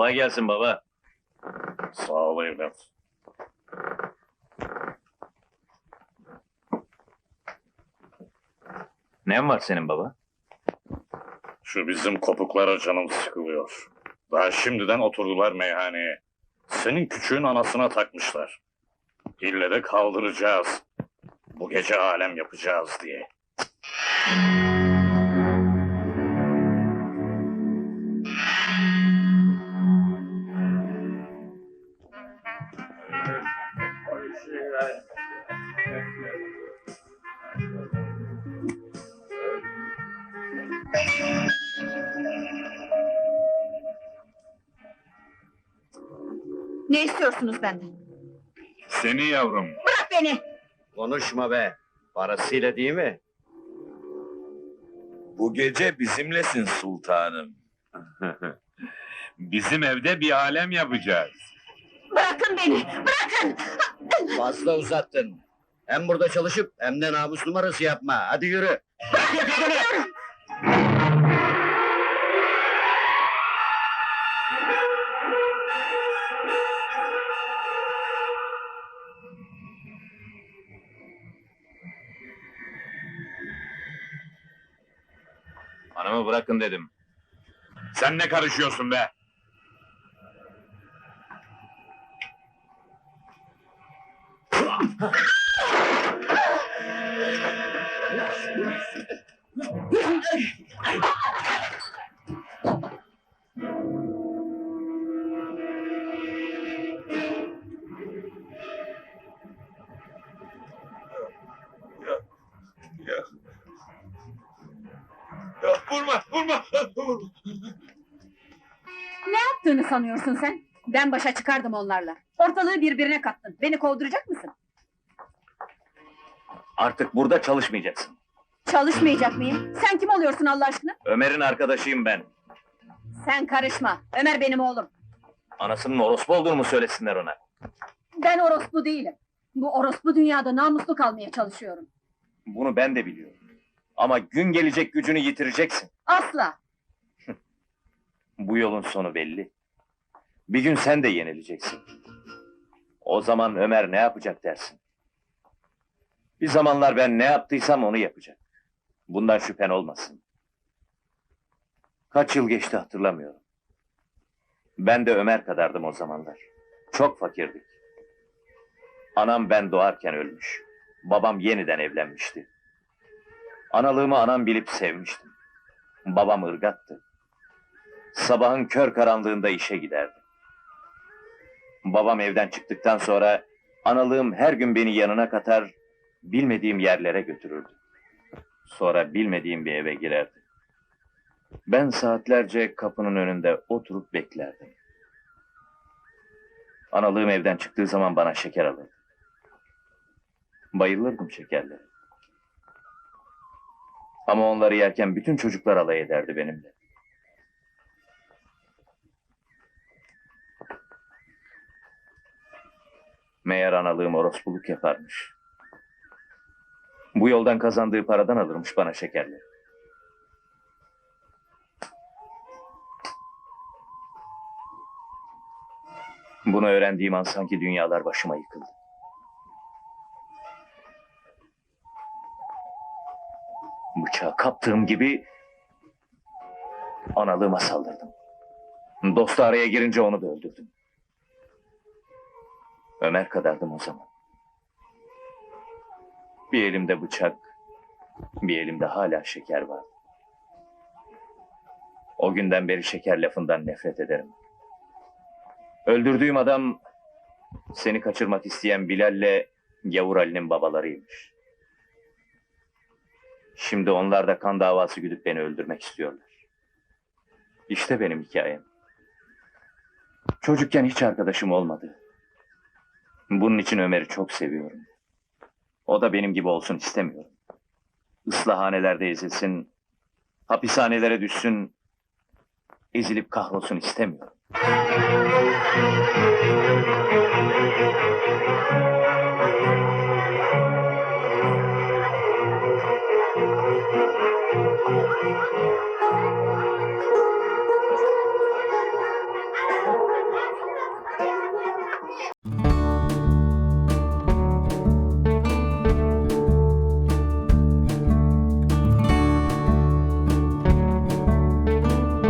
Kolay gelsin baba. Sağ ol evlat. Ne var senin baba? Şu bizim kopuklara canım sıkılıyor. Daha şimdiden oturdular meyhaneye. Senin küçüğün anasına takmışlar. İlle de kaldıracağız. Bu gece alem yapacağız diye. Ne istiyorsunuz benden? Seni yavrum. Bırak beni! Konuşma be. Parasıyla değil mi? Bu gece bizimlesin sultanım. Bizim evde bir alem yapacağız. Bırakın beni! Bırakın! Fazla uzattın. Hem burada çalışıp hem de namus numarası yapma. Hadi yürü. Hanımı bırakın dedim. Sen ne karışıyorsun be? Vurma, vurma, vurma. Ne yaptığını sanıyorsun sen? Ben başa çıkardım onlarla. Ortalığı birbirine kattın. Beni kovduracak mısın? Artık burada çalışmayacaksın. Çalışmayacak mıyım? Sen kim oluyorsun Allah aşkına? Ömer'in arkadaşıyım ben. Sen karışma. Ömer benim oğlum. Anasının orospu olduğunu mu söylesinler ona? Ben orospu değilim. Bu orospu dünyada namuslu kalmaya çalışıyorum. Bunu ben de biliyorum. Ama gün gelecek gücünü yitireceksin. Asla. Bu yolun sonu belli. Bir gün sen de yenileceksin. O zaman Ömer ne yapacak dersin? Bir zamanlar ben ne yaptıysam onu yapacak. Bundan şüphen olmasın. Kaç yıl geçti hatırlamıyorum. Ben de Ömer kadardım o zamanlar. Çok fakirdik. Anam ben doğarken ölmüş. Babam yeniden evlenmişti. Analığımı anam bilip sevmiştim. Babam ırgattı. Sabahın kör karanlığında işe giderdi. Babam evden çıktıktan sonra analığım her gün beni yanına katar, bilmediğim yerlere götürürdü. Sonra bilmediğim bir eve girerdi. Ben saatlerce kapının önünde oturup beklerdim. Analığım evden çıktığı zaman bana şeker alırdı. Bayılırdım şekerlere. Ama onları yerken bütün çocuklar alay ederdi benimle. Meğer analığım orospuluk yaparmış. Bu yoldan kazandığı paradan alırmış bana şekerleri. Bunu öğrendiğim an sanki dünyalar başıma yıkıldı. Bıçağı kaptığım gibi analığıma saldırdım. Dostu araya girince onu da öldürdüm. Ömer kadardım o zaman. Bir elimde bıçak, bir elimde hala şeker var. O günden beri şeker lafından nefret ederim. Öldürdüğüm adam seni kaçırmak isteyen Bilal'le Gavur Ali'nin babalarıymış. Şimdi onlar da kan davası güdüp beni öldürmek istiyorlar. İşte benim hikayem. Çocukken hiç arkadaşım olmadı. Bunun için Ömer'i çok seviyorum. O da benim gibi olsun istemiyorum. Islahanelerde ezilsin, hapishanelere düşsün, ezilip kahrolsun istemiyorum.